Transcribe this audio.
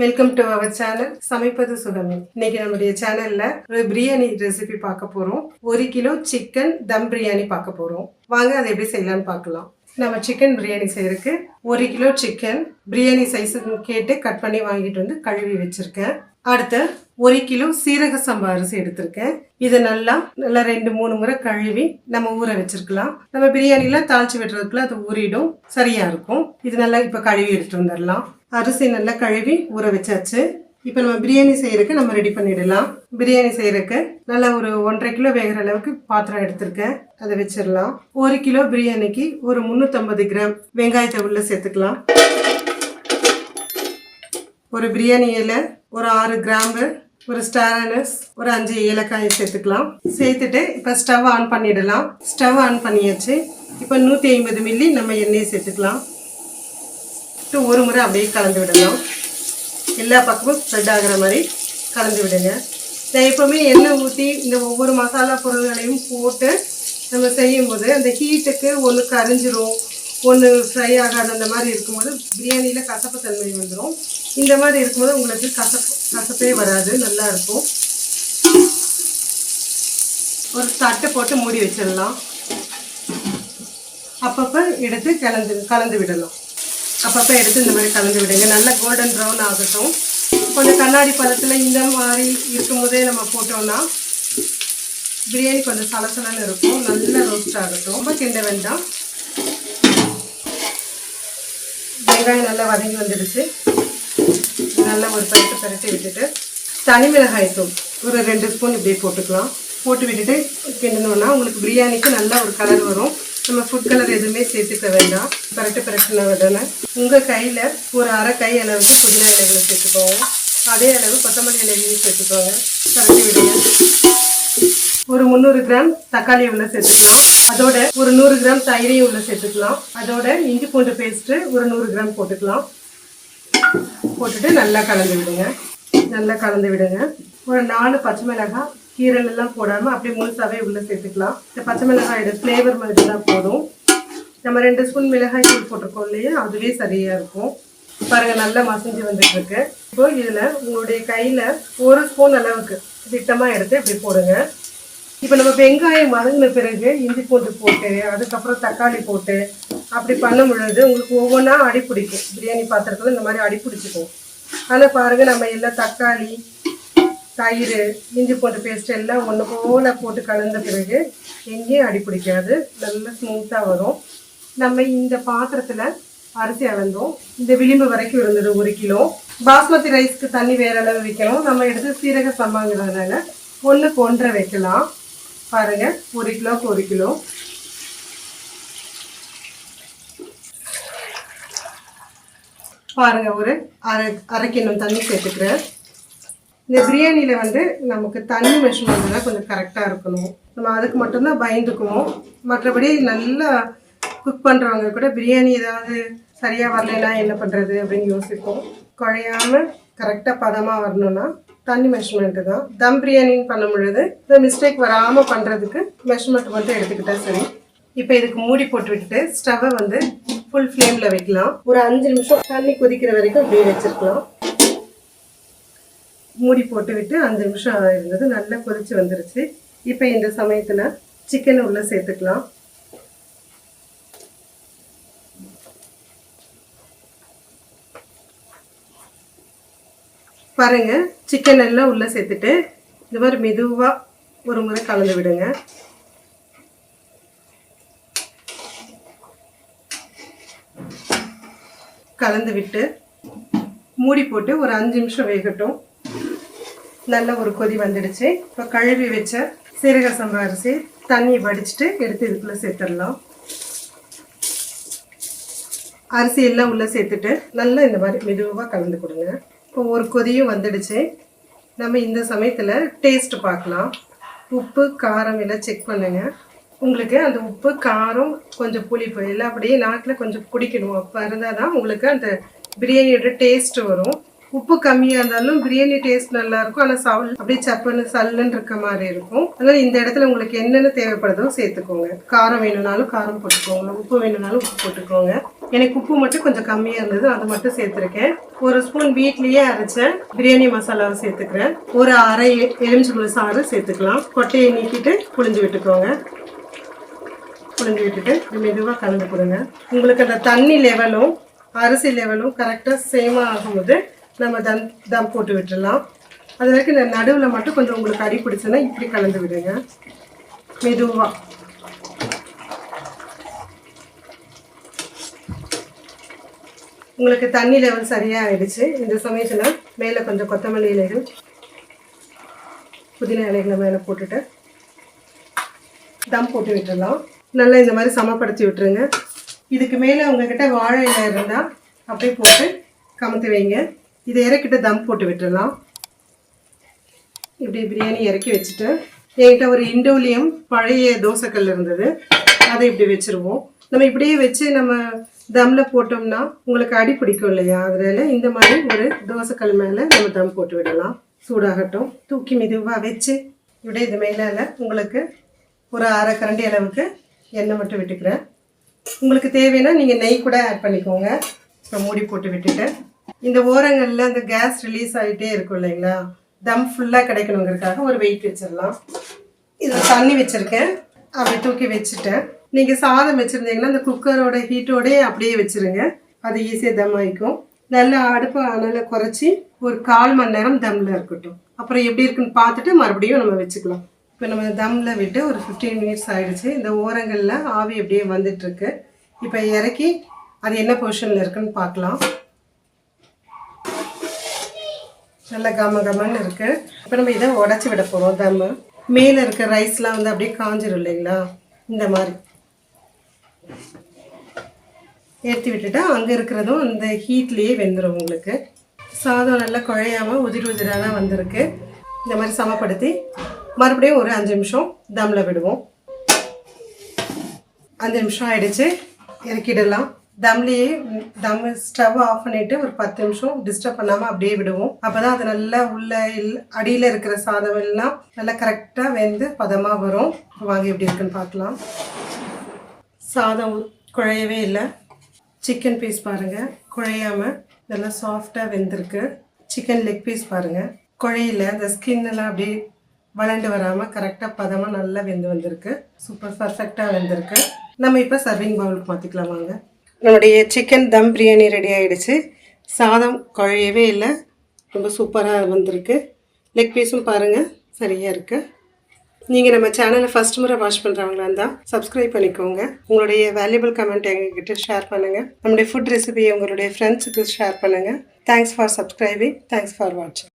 Welcome to our channel சமைப்பது சுகமே. இன்னைக்கு நம்முடைய சேனல்ல ஒரு பிரியாணி ரெசிபி பார்க்க போறோம். ஒரு கிலோ சிக்கன் தம் பிரியாணி பார்க்க போறோம். வாங்க அதை எப்படி செய்யலாம்னு பார்க்கலாம். நம்ம சிக்கன் பிரியாணி செய்யறதுக்கு ஒரு கிலோ சிக்கன் பிரியாணி சைஸுக்கு கேட்டு கட் பண்ணி வாங்கிட்டு வந்து கழுவி வச்சிருக்கேன். அடுத்து ஒரு கிலோ சீரக சம்பா அரிசி எடுத்திருக்கேன். இதை நல்லா நல்லா ரெண்டு மூணு முறை கழுவி நம்ம ஊற வச்சிருக்கலாம். நம்ம பிரியாணில தாளிச்சு விடுறதுக்குள்ள அது ஊறிடும். சரியா இருக்கும். இது நல்லா இப்போ கழுவி எடுத்துட்டு வந்துடலாம். அரிசி நல்லா கழுவி ஊற வச்சாச்சு. இப்போ நம்ம பிரியாணி செய்யறதுக்கு நம்ம ரெடி பண்ணிடலாம். பிரியாணி செய்யறதுக்கு நல்லா ஒரு ஒன்றரை கிலோ வேகிற அளவுக்கு பாத்திரம் எடுத்திருக்கேன். அதை வச்சிடலாம். ஒரு கிலோ பிரியாணிக்கு ஒரு முந்நூற்றம்பது கிராம் வெங்காயத்தை உள்ள சேர்த்துக்கலாம். ஒரு பிரியாணி இலை ஒரு ஆறு கிராம்பு ஒரு ஸ்டாரனஸ் ஒரு அஞ்சு ஏலக்காயை சேர்த்துக்கலாம். சேர்த்துட்டு இப்போ ஸ்டவ் ஆன் பண்ணிடலாம். ஸ்டவ் ஆன் பண்ணியாச்சு. இப்போ நூற்றி ஐம்பது மில்லி நம்ம எண்ணெயை சேர்த்துக்கலாம். ஒரு முறை அப்படியே கலந்து விடலாம். எல்லா பக்கமும் ஸ்ப்ரெட் ஆகிற மாதிரி கலந்து விடுங்க. நான் எப்போவுமே எண்ணெய் ஊற்றி இந்த ஒவ்வொரு மசாலா பொருள்களையும் போட்டு நம்ம செய்யும்போது அந்த ஹீட்டுக்கு ஒன்று கரிஞ்சிரும் ஒன்று ஃப்ரை ஆகாது அந்த மாதிரி இருக்கும்போது பிரியாணியில் கசப்பு தன்மை வந்துடும் இந்த மாதிரி இருக்கும்போது உங்களுக்கு கசப்பு கசப்பே வராது நல்லா இருக்கும். ஒரு தட்டை போட்டு மூடி வச்சிடலாம். அப்பப்போ எடுத்து கலந்து கலந்து விடலாம். அப்பப்போ எடுத்து இந்த மாதிரி கலந்து விடுங்க. நல்லா கோல்டன் ப்ரௌன் ஆகட்டும். கொஞ்சம் கண்ணாடி பழத்தில் இந்த மாதிரி இருக்கும்போதே நம்ம போட்டோம்னா பிரியாணி கொஞ்சம் சலசலன்னு இருக்கும். நல்லா ரோஸ்ட் ஆகட்டும். ரொம்ப கிண்ட வேண்டாம். வெங்காயம் நல்லா வதங்கி வந்துடுச்சு. நல்லா ஒரு பரட்டு பரட்டி விட்டுட்டு தனி மிளகாய் தூள் ஒரு ரெண்டு ஸ்பூன் இப்படியே போட்டுக்கலாம். போட்டு விட்டுட்டு கிண்டணும்னா உங்களுக்கு பிரியாணிக்கு நல்லா ஒரு கலர் வரும். நம்ம ஃபுட் கலர் எதுவுமே சேர்த்துக்க வேண்டாம். பரட்டு பரட்டுன உடனே உங்கள் கையில் ஒரு அரை கை அளவுக்கு புதினா இலைகளை சேர்த்துக்கோங்க. அதே அளவு கொத்தமல்லி இலைகளையும் சேர்த்துக்கோங்க. பரட்டி விடுங்க. ஒரு முந்நூறு கிராம் தக்காளி உள்ள சேர்த்துக்கலாம். அதோட ஒரு நூறு கிராம் தயிரையும் உள்ள சேர்த்துக்கலாம். அதோட இஞ்சி பூண்டு பேஸ்ட்டு ஒரு நூறு கிராம் போட்டுக்கலாம். போட்டுட்டு நல்லா கலந்து விடுங்க. நல்லா கலந்து விடுங்க. ஒரு நாலு பச்சை மிளகாய் கீரல் எல்லாம் போடாமல் அப்படியே முழுசாவே உள்ள சேர்த்துக்கலாம். இந்த பச்சை மிளகாயோட ஃப்ளேவர் மாதிரி தான் போதும். நம்ம ரெண்டு ஸ்பூன் மிளகாய் தூள் போட்டிருக்கோம் இல்லையா? அதுவே சரியா இருக்கும். பாருங்க நல்லா மசிஞ்சு வந்துட்டு இருக்கு இப்போ இதுல உங்களுடைய கையில ஒரு ஸ்பூன் அளவுக்கு திட்டமா எடுத்து இப்படி போடுங்க. இப்போ நம்ம வெங்காயம் வதங்கின பிறகு இஞ்சி பூண்டு போட்டு அதுக்கப்புறம் தக்காளி போட்டு அப்படி பண்ணும் பொழுது உங்களுக்கு ஒவ்வொன்றா அடி பிடிக்கும். பிரியாணி பாத்திரத்தில் இந்த மாதிரி அடி பிடிச்சிக்கும். ஆனால் பாருங்க நம்ம எல்லாம் தக்காளி தயிர் இஞ்சி பூண்டு பேஸ்ட் எல்லாம் ஒன்று போல போட்டு கலந்த பிறகு எங்கேயும் அடி பிடிக்காது. நல்லா ஸ்மூத்தாக வரும். நம்ம இந்த பாத்திரத்தில் அரிசி அளந்தோம் இந்த விளிம்பு வரைக்கும் இருந்தது ஒரு கிலோ. பாஸ்மதி ரைஸ்க்கு தண்ணி வேற அளவு வைக்கணும் நம்ம எடுத்து சீரக சம்பாங்கிறதுனால ஒன்றுக்கு ஒன்றரை வைக்கலாம். பாருங்க ஒரு கிலோக்கு ஒரு கிலோ. பாருங்க ஒரு அரை அரை கிண்ணம் தண்ணி சேர்த்துக்கிறேன். இந்த பிரியாணியில் வந்து நமக்கு தண்ணி மெஷர்மெண்ட் தான் கொஞ்சம் கரெக்டாக இருக்கணும். நம்ம அதுக்கு மட்டும்தான் பயந்துக்குவோம். மற்றபடி நல்லா குக் பண்ணுறவங்க கூட பிரியாணி ஏதாவது சரியாக வரலைன்னா என்ன பண்ணுறது அப்படின்னு யோசிப்போம். குழையாமல் கரெக்டாக பதமாக வரணும்னா தண்ணி மெஷர்மெண்ட்டு தான். தம் பிரியாணின்னு பண்ணும் பொழுது இந்த மிஸ்டேக் வராமல் பண்ணுறதுக்கு மெஷர்மெண்ட் மட்டும் எடுத்துக்கிட்டா சரி. இப்போ இதுக்கு மூடி போட்டு விட்டுட்டு ஸ்டவ்வை வந்து ஃபுல் ஃப்ளேமில் வைக்கலாம். ஒரு அஞ்சு நிமிஷம் தண்ணி கொதிக்கிற வரைக்கும் அப்படியே வச்சுருக்கலாம். மூடி போட்டு விட்டு அஞ்சு நிமிஷம் இருந்தது நல்லா கொதிச்சு வந்துருச்சு. இப்போ இந்த சமயத்தில் சிக்கன் உள்ளே சேர்த்துக்கலாம். பாருங்க சிக்கன் எல்லாம் உள்ளே சேர்த்துட்டு இந்த மாதிரி மெதுவாக ஒரு முறை கலந்து விடுங்க. கலந்து விட்டு மூடி போட்டு ஒரு அஞ்சு நிமிஷம் வேகட்டும். நல்ல ஒரு கொதி வந்துடுச்சு. இப்போ கழுவி வச்ச சீரக சம்பா அரிசி தண்ணியை வடிச்சிட்டு எடுத்து இதுக்குள்ளே சேர்த்துடலாம். அரிசி எல்லாம் உள்ளே சேர்த்துட்டு நல்லா இந்த மாதிரி மெதுவாக கலந்து கொடுங்க. இப்போ ஒரு கொதியும் வந்துடுச்சு. நம்ம இந்த சமயத்தில் டேஸ்ட் பார்க்கலாம். உப்பு காரம் எல்லாம் செக் பண்ணுங்க. உங்களுக்கு அந்த உப்பு காரம் கொஞ்சம் புளிப்பு எல்லாம் அப்படியே நாக்கில் கொஞ்சம் குடிக்கணும். அப்போ இருந்தால் தான் உங்களுக்கு அந்த பிரியாணியோட டேஸ்ட் வரும். உப்பு கம்மியாக இருந்தாலும் பிரியாணி டேஸ்ட் நல்லா இருக்கும். ஆனால் சவுல் அப்படியே சப்புன்னு சல்லுன்னு இருக்க மாதிரி இருக்கும். அதனால் இந்த இடத்துல உங்களுக்கு என்னென்ன தேவைப்படுதோ சேர்த்துக்கோங்க. காரம் வேணும்னாலும் காரம் போட்டுக்கோங்க. உப்பு வேணும்னாலும் உப்பு போட்டுக்கோங்க. எனக்கு உப்பு மட்டும் கொஞ்சம் கம்மியாக இருந்தது அது மட்டும் சேர்த்துருக்கேன். ஒரு ஸ்பூன் வீட்லேயே அரைச்ச பிரியாணி மசாலாவை சேர்த்துக்கிறேன். ஒரு அரை எலுமிச்சம்பழம் சாறு சேர்த்துக்கலாம். கொட்டையை நீக்கிட்டு புளிஞ்சு விட்டுக்கோங்க. புளிஞ்சு விட்டுட்டு மெதுவாக கலந்து கொடுங்க. உங்களுக்கு அந்த தண்ணி லெவலும் அரிசி லெவலும் கரெக்டாக சேமாக ஆகும்போது நம்ம தம் தம் போட்டு விட்டுடலாம். அது வரைக்கும் இந்த நடுவில் மட்டும் கொஞ்சம் உங்களுக்கு அடி பிடிச்சுன்னா இப்படி கலந்து விடுங்க. மெதுவாக உங்களுக்கு தண்ணி லெவல் சரியாக ஆகிடுச்சு இந்த சமயத்தில் மேலே கொஞ்சம் கொத்தமல்லி இலைகள் புதினா இலைகளை மேலே போட்டுட்டு தம் போட்டு விட்டுடலாம். நல்லா இந்த மாதிரி சமப்படுத்தி விட்டுருங்க. இதுக்கு மேலே உங்ககிட்ட வாழை இலை இருந்தால் அப்படியே போட்டு கமுத்து வைங்க. இதை இறக்கிட்டு தம் போட்டு விட்டுடலாம். இப்படி பிரியாணி இறக்கி வச்சுட்டு என்கிட்ட ஒரு இண்டோலியம் பழைய தோசைக்கல் இருந்தது. அதை இப்படி வச்சுருவோம். நம்ம இப்படியே வச்சு நம்ம தம்மில் போட்டோம்னா உங்களுக்கு அடி பிடிக்கும் இல்லையா? அதனால இந்த மாதிரி ஒரு தோசைக்கல் மேலே நம்ம தம் போட்டு விடலாம். சூடாகட்டும். தூக்கி மெதுவாக வச்சு இப்படியே இது மேலே உங்களுக்கு ஒரு அரை கரண்டி அளவுக்கு எண்ணெய் மட்டும் விட்டுக்கிறேன். உங்களுக்கு தேவைன்னா நீங்கள் நெய் கூட ஆட் பண்ணிக்கோங்க. இப்போ மூடி போட்டு விட்டுட்டு. இந்த ஓரங்களில் அந்த கேஸ் ரிலீஸ் ஆகிட்டே இருக்கும் இல்லைங்களா? தம் ஃபுல்லாக கிடைக்கணுங்கிறதுக்காக ஒரு வெயிட் வச்சிடலாம். இதில் தண்ணி வச்சுருக்கேன். அப்படி தூக்கி வச்சுட்டேன். நீங்கள் சாதம் வச்சுருந்தீங்கன்னா அந்த குக்கரோட ஹீட்டோடயே அப்படியே வச்சுருங்க. அது ஈஸியாக தம் ஆகிக்கும் நல்லா அடுப்பை நல்லா குறைச்சி ஒரு கால் மணி நேரம் தம்மில் இருக்கட்டும். அப்புறம் எப்படி இருக்குன்னு பார்த்துட்டு மறுபடியும் நம்ம வச்சுக்கலாம். இப்போ நம்ம தம்மில் விட்டு ஒரு ஃபிஃப்டீன் மினிட்ஸ் ஆகிடுச்சு இந்த ஓரங்களில் ஆவி அப்படியே வந்துட்டுருக்கு. இப்போ இறக்கி அது என்ன பொசிஷனில் இருக்குன்னு பார்க்கலாம். நல்லா கம கமன்னு இருக்குது இப்போ நம்ம இதை உடச்சி விட போகிறோம் தம்மு. மேலே இருக்க ரைஸ்லாம் வந்து அப்படியே காஞ்சிடும் இல்லைங்களா? இந்த மாதிரி. ஏற்றி விட்டுட்டா அங்கே இருக்கிறதும் அந்த ஹீட்லேயே வெந்துடும் உங்களுக்கு. சாதம் நல்லா குழையாமல் உதிர் உதிராக தான் வந்திருக்கு. இந்த மாதிரி சமப்படுத்தி மறுபடியும் ஒரு அஞ்சு நிமிஷம் தம்மில் விடுவோம். அஞ்சு நிமிஷம் ஆயிடுச்சு. இறக்கிடலாம். தம்லேயே தம் ஸ்டவ் ஆஃப் பண்ணிட்டு ஒரு பத்து நிமிஷம் டிஸ்டர்ப் பண்ணாமல் அப்படியே விடுவோம். அப்போ தான் அது நல்லா உள்ள இல் அடியில் இருக்கிற சாதம் எல்லாம் நல்லா கரெக்டாக வெந்து பதமாக வரும். வாங்க எப்படி இருக்குன்னு பார்க்கலாம். சாதம் குழையவே இல்லை. சிக்கன் பீஸ் பாருங்கள் குழையாமல் நல்லா சாஃப்டாக வெந்திருக்கு. சிக்கன் லெக் பீஸ் பாருங்கள் குழையில அந்த ஸ்கின் எல்லாம் அப்படியே வளண்டு வராமல் கரெக்டாக பதமாக நல்லா வெந்து வந்திருக்கு. சூப்பர் பர்ஃபெக்டாக வெந்திருக்கு. நம்ம இப்போ சர்விங் பவுலுக்கு மாற்றிக்கலாம் வாங்க. நம்முடைய சிக்கன் தம் பிரியாணி ரெடி ஆகிடுச்சு சாதம் குழையவே இல்லை. ரொம்ப சூப்பராக வந்திருக்கு. லெக் பீஸும் பாருங்கள் சரியாக இருக்குது நீங்கள் நம்ம சேனலை ஃபஸ்ட் முறை வாட்ச் பண்ணுறவங்களா இருந்தால் சப்ஸ்கிரைப் பண்ணிக்கோங்க. உங்களுடைய வேல்யூபிள் கமெண்ட் எங்ககிட்ட ஷேர் பண்ணுங்கள் நம்முடைய ஃபுட் ரெசிபியை உங்களுடைய ஃப்ரெண்ட்ஸுக்கு ஷேர் பண்ணுங்கள் thanks for subscribing thanks for வாட்சிங்